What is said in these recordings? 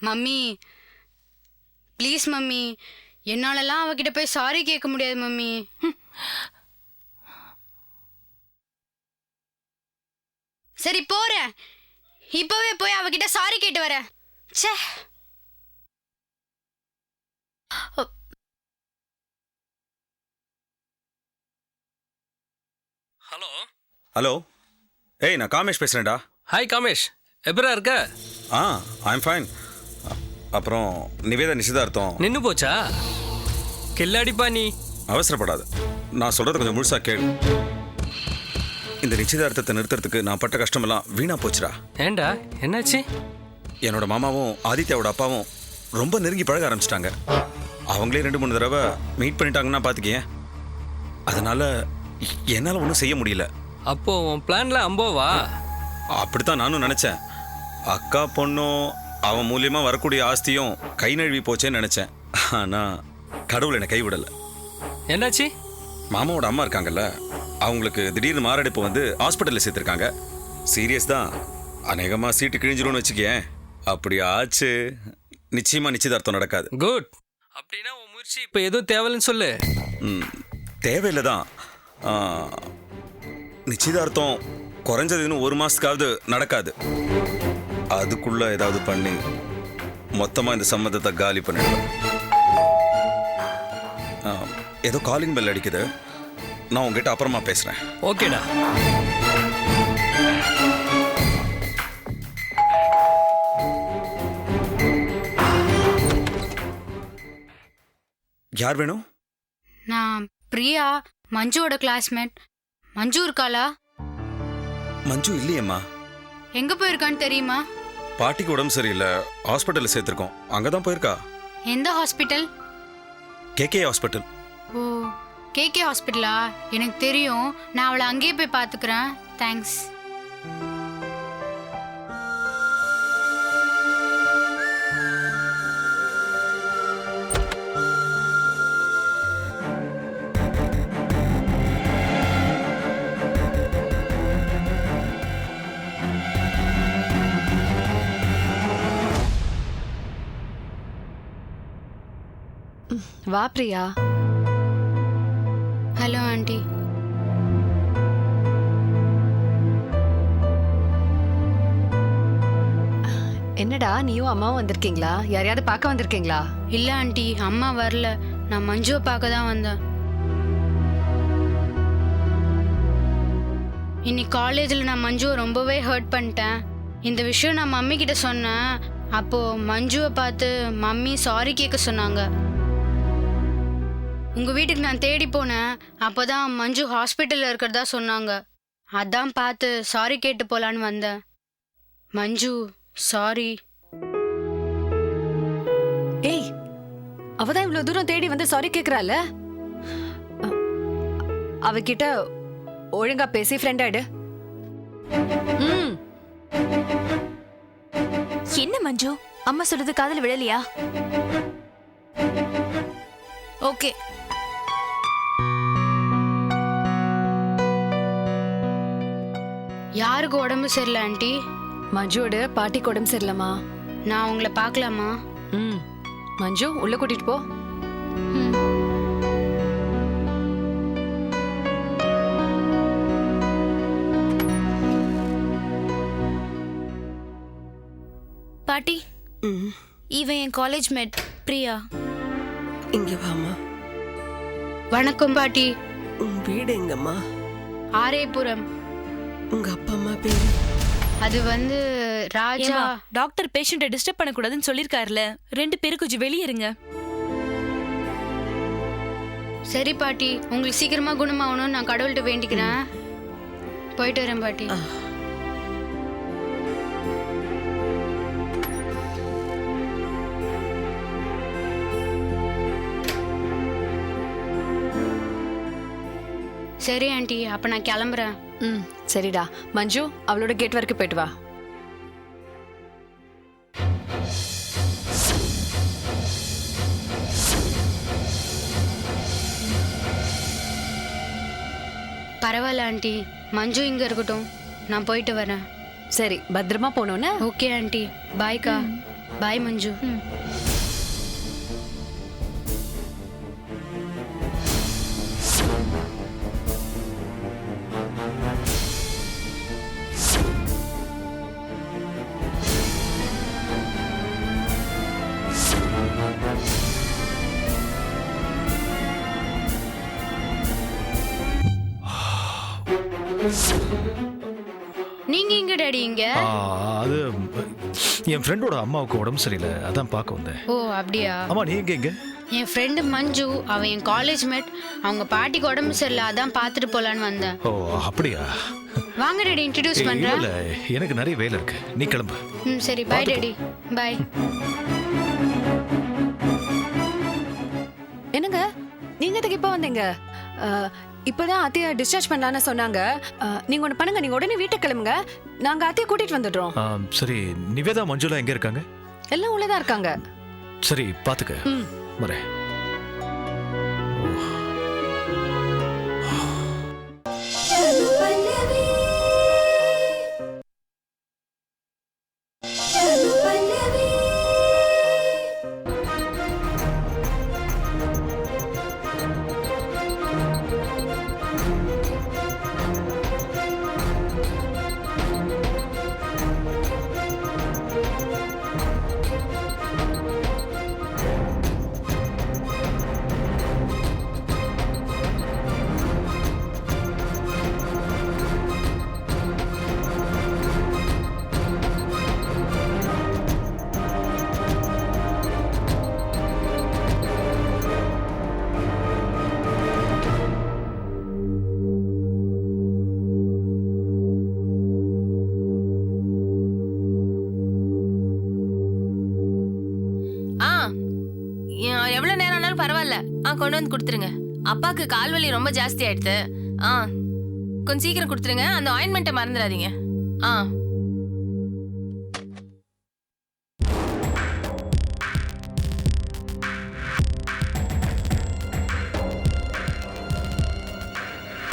Mummy please mummy என்னாலலாம் அவகிட்ட போய் sorry கேட்க முடியாது மம்மி. ஹம். சரி போறேன் இப்பவே போய் அவகிட்ட சாரி கேட்டு வரேன் ச்சே. ஹலோ. ஹலோ. ஏய் நான் காமேஷ் பேசுகிறேன்டா ஹாய் காமேஷ். எப்பரா இருக்க? ஆ ஐம் ஃபைன் அப்புறம் நிவேதா நிச்சயதார்த்தம் நின்னு போச்சா? கில்லாடிப்பா நீ. அவசரப்படாத. நான் சொல்கிறத கொஞ்சம் முழுசாக கேளு. இந்த நிச்சயதார்த்தத்தை நிறுத்துறதுக்கு நான் பட்ட கஷ்டமெல்லாம் வீணா போச்சுடா. ஏண்டா? என்னாச்சு? என்னோட மாமாவும் ஆதித்யாவோட அப்பாவும் ரொம்ப நெருங்கி பழக ஆரம்பிச்சிட்டாங்க. அவங்களே ரெண்டு மூணு தடவை மீட் பண்ணிட்டாங்கன்னா பார்த்துக்கியேன் அதனால என்னால் ஒன்றும் செய்ய முடியல. அப்போ உன் பிளான்ல அம்போவா? அப்படித்தான் நானும் நினச்சேன். அக்கா பொண்ணும் அவன் மூலியமாக வரக்கூடிய ஆஸ்தியும் கை நழுவி போச்சேன்னு நினச்சேன். ஆனால் கடவுள் என்னை கைவிடலை. என்னாச்சு? மாமாவோட அம்மா இருக்காங்கல்ல அவங்களுக்கு திடீர்னு மாரடைப்பு வந்து ஹாஸ்பிட்டலில் சேர்த்துருக்காங்க. சீரியஸ் தான். அநேகமாக சீட்டு கிழிஞ்சிரும்னு வச்சுக்கேன் அப்படி ஆச்சு. நிச்சயமாக நிச்சயதார்த்தம் நடக்காது. குட். அப்படின்னா உன் முயற்சி இப்போ எதுவும் தேவையில்லைன்னு சொல்லு. ம், தேவையில்லை தான். ஆ, நிச்சயதார்த்தம் குறைஞ்சதுன்னு ஒரு மாதத்துக்காவது நடக்காது. அதுக்குள்ள ஏதாவது பண்ணி மொத்தமாக இந்த சம்மந்தத்தை காலி பண்ணிடுவேன் ஆ, ஏதோ காலிங் பெல் அடிக்குது. நான் உங்ககிட்ட அப்புறமா பேசுகிறேன் ஓகேடா. யார் வேணும் நான் பிரியா மஞ்சுவோட கிளாஸ்மேட் மஞ்சு இருக்காளா? மஞ்சு இல்லையேம்மா. எங்க போயிருக்கான்னு தெரியுமா? பாட்டிக்கு உடம்பு சரியில்லை. ஹாஸ்பிட்டலில் சேர்த்துருக்கோம். அங்கே தான் போயிருக்கா? எந்த ஹாஸ்பிட்டல் கேகே ஹாஸ்பிட்டல் ஓ கேகே ஹாஸ்பிட்டலா எனக்கு தெரியும். நான் அவளை அங்கேயே போய் பார்த்துக்கிறேன். தேங்க்ஸ் வா பிரியா. ஹலோ ஆண்டி என்னடா நீயும் அம்மாவும் வந்திருக்கீங்களா? யாரையாவது பார்க்க வந்திருக்கீங்களா? இல்ல ஆண்டி அம்மா வரல. நான் மஞ்சுவை பார்க்க தான் வந்தேன். இன்னைக்கு காலேஜில் நான் மஞ்சுவை ரொம்பவே ஹர்ட் பண்ணிட்டேன். இந்த விஷயம் நான் மம்மி கிட்ட சொன்னேன். அப்போ மஞ்சுவை பார்த்து மம்மி சாரி கேட்க சொன்னாங்க. உங்க வீட்டுக்கு நான் தேடி போனேன். அப்போதான் மஞ்சு ஹாஸ்பிட்டல்ல இருக்கிறதா சொன்னாங்க. அதான் பார்த்து சாரி கேட்டு போலான்னு வந்தேன். மஞ்சு சாரி. ஏய் அவதான் இவ்வளவு தூரம் தேடி வந்து சாரி கேக்குறால அவகிட்ட ஒழுங்கா பேசி ஃப்ரெண்ட் ஆயிடு. ம். என்ன மஞ்சு? அம்மா சொல்றது காதுல விழலையா? ஓகே. யாருக்கு உடம்பு சரியில்லை ஆண்டி? மஞ்சுவோட பாட்டிக்கு உடம்பு சரியில்லம்மா. நான் உங்களை பார்க்கலாமா? ம். மஞ்சு உள்ள கூட்டிட்டு போ. பாட்டி இவன் என் காலேஜ் மேட் பிரியா. இங்க வாமா வணக்கம் பாட்டி. உன் வீடு எங்கம்மா? ஆரேபுரம். உங்க அப்பா அம்மா பேரு? அது வந்து ராஜா. ஏம்மா, டாக்டர் பேஷண்ட்டை டிஸ்டர்ப் பண்ணக்கூடாதுன்னு சொல்லிருக்காருல ரெண்டு பேரும் கொஞ்சம் வெளியே இருங்க. சரி பாட்டி. உங்களுக்கு சீக்கிரமா குணமாகணும்னு நான் கடவுள்கிட்ட வேண்டிக்கிறேன். போயிட்டு வரேன் பாட்டி. சரி ஆண்டி. அப்ப நான் கிளம்புறேன். ம் சரிடா. மஞ்சு அவளோட கேட் வரைக்கும் போயிட்டு வா. பரவாயில்ல ஆண்டி. மஞ்சு இங்க இருக்கட்டும். நான் போயிட்டு வரேன். சரி பத்திரமா போனோன்னு? Okay aunty. பாய்க்கா. பாய் மஞ்சு. நீங்க எங்க டாடி இங்க? ஆ, அது என் ஃப்ரெண்டோட அம்மாவுக்கு உடம்பு சரியில்லை. அதான் பார்க்க வந்தேன். ஓ அப்படியா? அம்மா நீ எங்க எங்க? என் ஃப்ரெண்டு மஞ்சு அவ என் காலேஜ் மேட் அவங்க பாட்டிக்கு உடம்பு சரியில்லை அதான் பார்த்துட்டு போலான்னு வந்தேன். ஓ அப்படியா? வாங்க டாடி இன்ட்ரடியூஸ் பண்றேன். இல்ல எனக்கு நிறைய வேலை இருக்கு. நீ கிளம்பு. ம் சரி பாய் டாடி. பாய் என்னங்க? நீங்க எதுக்கு இப்ப வந்தீங்க? அஹ், இப்பதான் அத்தைய டிஸ்சார்ஜ் பண்ணலான்னு சொன்னாங்க. நீங்க ஒண்ணு பண்ணுங்க நீங்க உடனே வீட்டுக்கு கிளம்புங்க. நாங்க அத்தைய கூட்டிட்டு வந்துடுறோம். சரி நிவேதா மஞ்சுளா எங்க இருக்காங்க? எல்லாம் உள்ளதான் இருக்காங்க. சரி பாத்துக்க. ம். வரேன். ஆ கொண்டு வந்து கொடுத்துருங்க. அப்பாக்கு கால் வலி ரொம்ப ஜாஸ்தி ஆயிடுது. ஆ கொஞ்சம் சீக்கிரம் கொடுத்துருங்க. அந்த ஆயின்மெண்ட்டை மறந்துடாதீங்க. ஆ.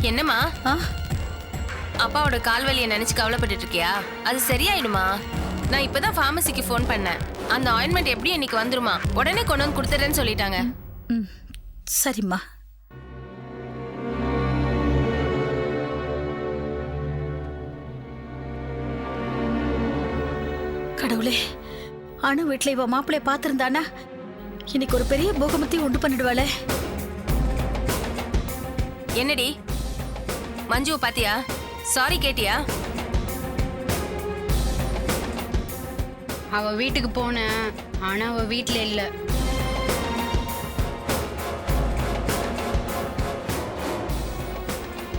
என்னம்மா? அப்பாவோட கால் வலியை நினைச்சு கவலைப்பட்டுட்டு இருக்கியா? அது சரியாயிடுமா? நான் இப்பதான் ஃபார்மசிக்கு ஃபோன் பண்ணேன். அந்த ஆயின்மெண்ட் எப்படி இன்னைக்கு வந்துருமா? உடனே கொண்டு வந்து கொடுத்துறேன்னு சொல்லிட்டாங்க. சரிம்மா. கடவுளே அணு வீட்டில் இவ மாப்பிள்ளைய பார்த்துருந்தானா? இன்னைக்கு ஒரு பெரிய பூகமத்தையும் உண்டு பண்ணிடுவாளே. என்னடி? மஞ்சுவை பாத்தியா? சாரி கேட்டியா? அவ வீட்டுக்கு போனேன் ஆனா அவ வீட்ல இல்ல.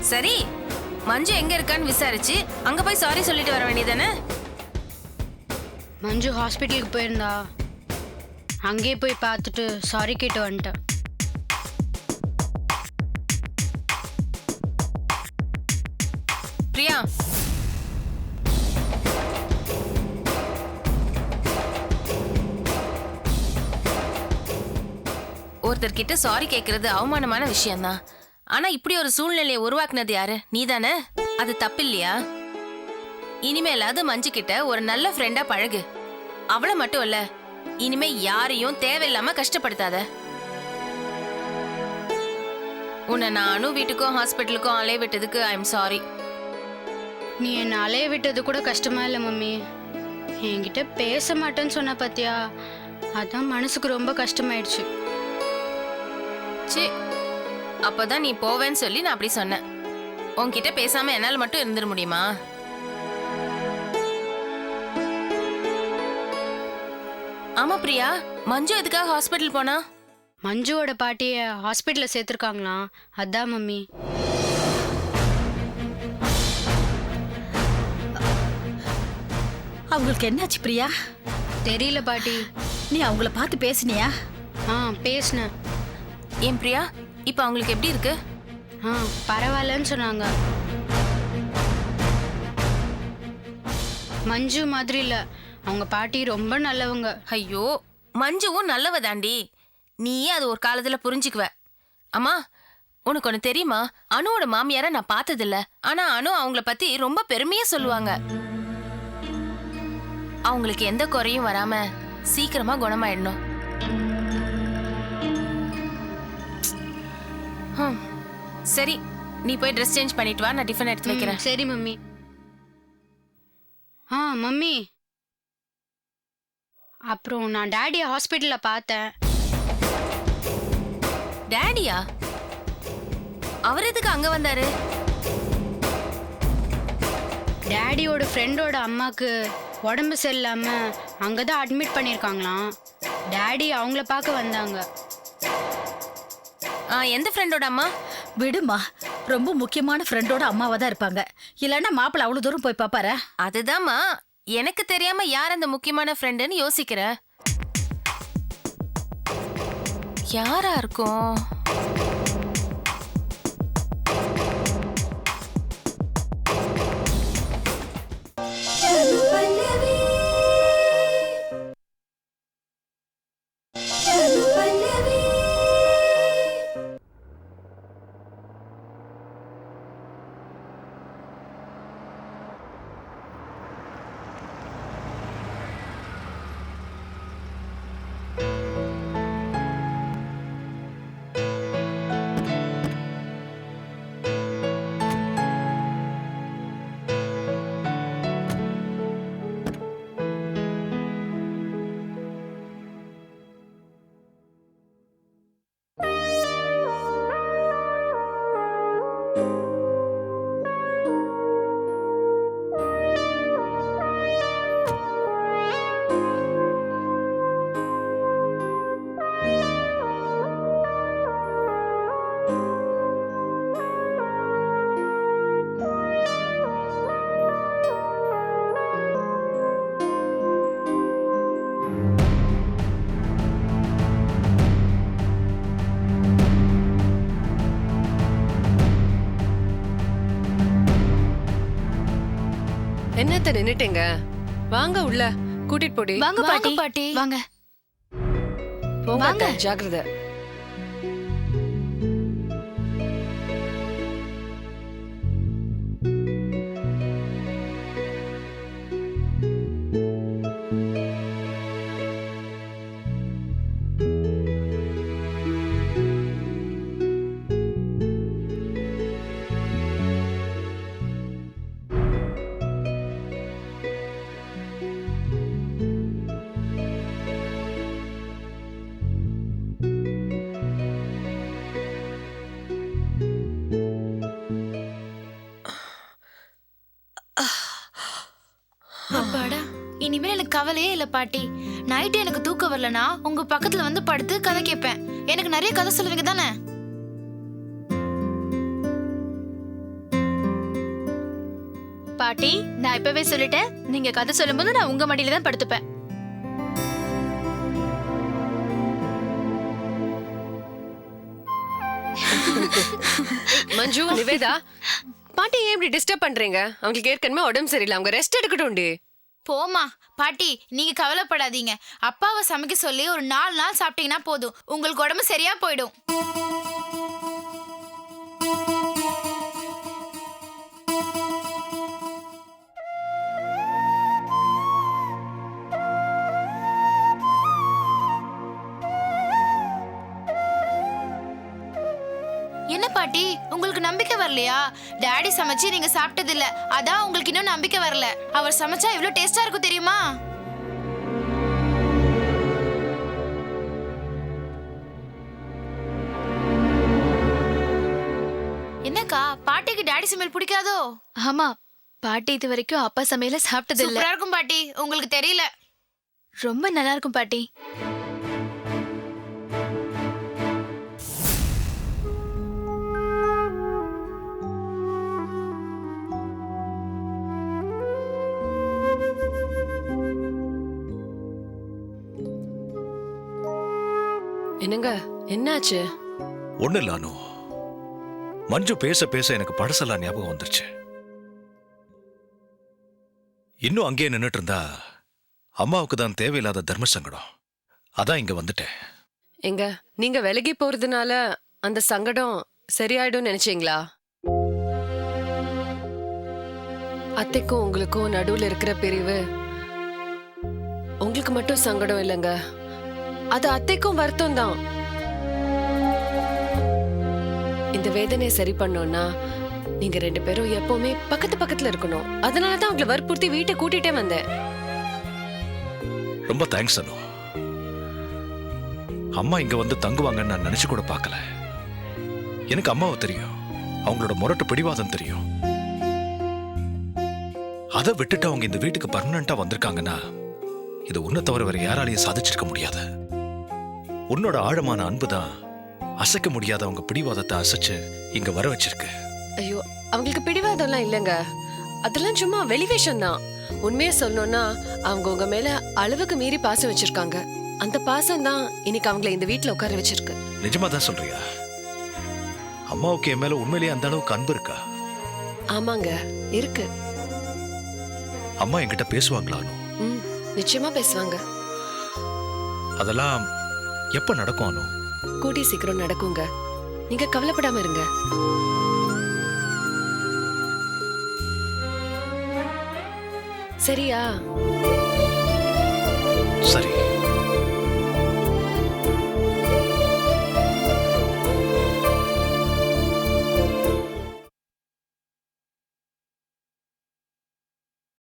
சரி மஞ்சு எங்க இருக்கான்னு விசாரிச்சு அங்க போய் சாரி சொல்லிட்டு வர வேண்டியதானே மஞ்சு ஹாஸ்பிட்டலுக்கு போயிருந்தா அங்கேயே போய் பார்த்துட்டு சாரி கேட்டு வந்துட்டேன் பிரியா. ஒருத்தர்கிட்ட சாரி கேட்கறது அவமானமான விஷயம்தான். ஆனா இப்படி ஒரு சூழ்நிலையை உருவாக்குனது யாரு? நீதானே? அது தப்பு இல்லையா இனிமேலாவது மஞ்சு கிட்ட ஒரு நல்ல ஃப்ரெண்டா பழகு. அவள மட்டும் இல்ல இனிமே யாரையும் தேவையில்லாம கஷ்டப்படுத்தாத. உன்னை நானும் வீட்டுக்கும் ஹாஸ்பிட்டலுக்கும் அலைய விட்டதுக்கு ஐ எம் சாரி நீ என்னை அலைய விட்டது கூட கஷ்டமா இல்லை மம்மி. என்கிட்ட பேச மாட்டேன்னு சொன்ன பாத்தியா? அதான் மனசுக்கு ரொம்ப கஷ்டமாயிடுச்சு. சி அப்பதான் நீ போவேன்னு சொல்லி நான் அப்படி சொன்னேன். உன்கிட்ட பேசாம என்னால மட்டும் இருந்துட முடியுமா? ஆமா பிரியா. மஞ்சு எதுக்காக ஹாஸ்பிட்டல் போனா? மஞ்சுவோட பாட்டியை ஹாஸ்பிட்டலில் சேர்த்துருக்காங்களாம் அதான் மம்மி. அவங்களுக்கு என்னாச்சு பிரியா? தெரியல பாட்டி. நீ அவங்கள பார்த்து பேசுனியா? ஆ பேசினேன். ஏன் பிரியா? இப்போ அவங்களுக்கு எப்படி இருக்கு? ஆ பரவாயில்லன்னு சொன்னாங்க. மஞ்சு மாதிரி இல்லை. அவங்க பாட்டி ரொம்ப நல்லவங்க. ஐயோ மஞ்சுவும் நல்லவ தாண்டி. நீயே அது ஒரு காலத்துல புரிஞ்சுக்குவ. அம்மா உனக்கு ஒன்று தெரியுமா? அனுவோட மாமியாரை நான் பார்த்ததில்ல. ஆனா அனு அவங்கள பத்தி ரொம்ப பெருமையா சொல்லுவாங்க. அவங்களுக்கு எந்த குறையும் வராம சீக்கிரமா குணமாயிடணும். சரி நீ போய் ட்ரெஸ் சேஞ்ச் பண்ணிட்டு வா நான் டிஃபன் எடுத்து வைக்கிறேன். சரி மம்மி. ஆ மம்மி. அப்புறம் நான் டேடியை ஹாஸ்பிட்டலில் பார்த்தேன். டேடியா? அவர் எதுக்கு அங்க வந்தாரு? டேடியோட ஃப்ரெண்டோட அம்மாக்கு உடம்பு சரியில்லாம அங்கே தான் அட்மிட் பண்ணியிருக்காங்களாம். டேடி அவங்கள பார்க்க வந்தாங்க. எந்த ஃப்ரெண்டோட அம்மா? விடுமா ரொம்ப முக்கியமான ஃப்ரெண்டோட அம்மாவா தான் இருப்பாங்க. இல்லைன்னா மாப்பிள்ள அவ்வளவு தூரம் போய் பாப்பாரா அதுதாம்மா. எனக்கு தெரியாம யார் அந்த முக்கியமான ஃப்ரெண்டுன்னு யோசிக்கிற? யாரா இருக்கும்? என்னத்த நின்னுட்டீங்க. வாங்க உள்ள கூட்டிட்டு போடி. வாங்க பாட்டி. பாட்டி. வாங்க. போங்க ஜாக்கிரதை. இனிமேல் எனக்கு கவலையே இல்ல பாட்டி. நைட்டு எனக்கு தூக்கம் வரலனா உங்க பக்கத்துல வந்து படுத்து கதை கேட்பேன். எனக்கு நிறைய கதை சொல்லுவீங்க தானே? பாட்டி நான் இப்பவே சொல்லிட்டேன். நீங்க கதை சொல்லும்போது நான் உங்க மடியில தான் படுத்துப்பேன். மஞ்சு நிவேதா. பாட்டி ஏன் இப்படி டிஸ்டர்ப் பண்றீங்க? அவங்களுக்கு ஏற்கனவே உடம்பு சரியில்லை. அவங்க ரெஸ்ட் எடுக்கட்டும்டி. போமா பாட்டி நீங்க கவலைப்படாதீங்க. அப்பாவை சமைக்க சொல்லி ஒரு நாலு நாள் சாப்பிட்டீங்கன்னா போதும். உங்களுக்கு உடம்பு சரியா போயிடும். பாட்டி உங்களுக்கு நம்பிக்கை வரலையா? டாடி சமைச்சு நீங்க சாப்பிட்டது இல்ல அதான் உங்களுக்கு இன்னும் நம்பிக்கை வரல. அவர் சமைச்சா எவ்வளவு டேஸ்டா இருக்கும் தெரியுமா? என்னக்கா பாட்டிக்கு டாடி சமையல் பிடிக்காதோ? ஆமா பாட்டி இது வரைக்கும் அப்பா சமையல சாப்பிட்டது இல்ல இருக்கும் பாட்டி. உங்களுக்கு தெரியல. ரொம்ப நல்லா இருக்கும் பாட்டி. என்னங்க என்னாச்சு? ஒண்ணு இல்ல அனு. மஞ்சு பேச பேச எனக்கு பழசெல்லாம் ஞாபகம் வந்துருச்சு. இன்னும் அங்கேயே நின்னுட்டு இருந்தா அம்மாவுக்கு தான் தேவையில்லாத தர்ம சங்கடம். அதான் இங்க வந்துட்டேன். எங்க நீங்க விலகி போறதுனால அந்த சங்கடம் சரியாயிடும் நினைச்சீங்களா? அத்தைக்கும் உங்களுக்கும் நடுவுல இருக்கிற பிரிவு உங்களுக்கு மட்டும் சங்கடம் இல்லைங்க. அது அத்தைக்கும் வருத்தம் தான் இந்த வேதனையை சரி பண்ணோம்னா நீங்க ரெண்டு பேரும் எப்பவுமே பக்கத்து பக்கத்துல இருக்கணும். அதனால தான் உங்களை வற்புறுத்தி வீட்டை கூட்டிட்டே வந்தேன். ரொம்ப தேங்க்ஸ் அனு. அம்மா இங்க வந்து தங்குவாங்கன்னு நான் நினைச்சு கூட பார்க்கல. எனக்கு அம்மாவை தெரியும். அவங்களோட முரட்டு பிடிவாதம் தெரியும். அதை விட்டுட்டு அவங்க இந்த வீட்டுக்கு பர்மனண்டா வந்திருக்காங்கன்னா இது உன்னை தவிர வேற யாராலையும் சாதிச்சிருக்க முடியாது. உன்னோட ஆழமான அன்பு தான் அசைக்க முடியாத அவங்க பிடிவாதத்தை அசைச்சு இங்க வர வச்சிருக்கு. ஐயோ அவங்களுக்கு பிடிவாதம்லாம் இல்லைங்க. அதெல்லாம் சும்மா வெளிவேஷம் தான். உண்மையா சொல்லணும்னா அவங்க உங்க மேல அளவுக்கு மீறி பாசம் வச்சிருக்காங்க. அந்த பாசம் தான் இன்னைக்கு அவங்கள இந்த வீட்ல உட்கார வச்சிருக்கு. நிஜமா தான் சொல்றியா? அம்மாவுக்கு என் மேல உண்மையிலேயே அந்த அளவுக்கு அன்பு இருக்கா? ஆமாங்க இருக்கு. அம்மா என்கிட்ட பேசுவாங்களா அனு ம் நிச்சயமா பேசுவாங்க. அதெல்லாம் எப்ப நடக்கும் அனு? கூடி சீக்கிரம் நடக்குங்க. நீங்க கவலைப்படாம இருங்க. சரியா? சரி.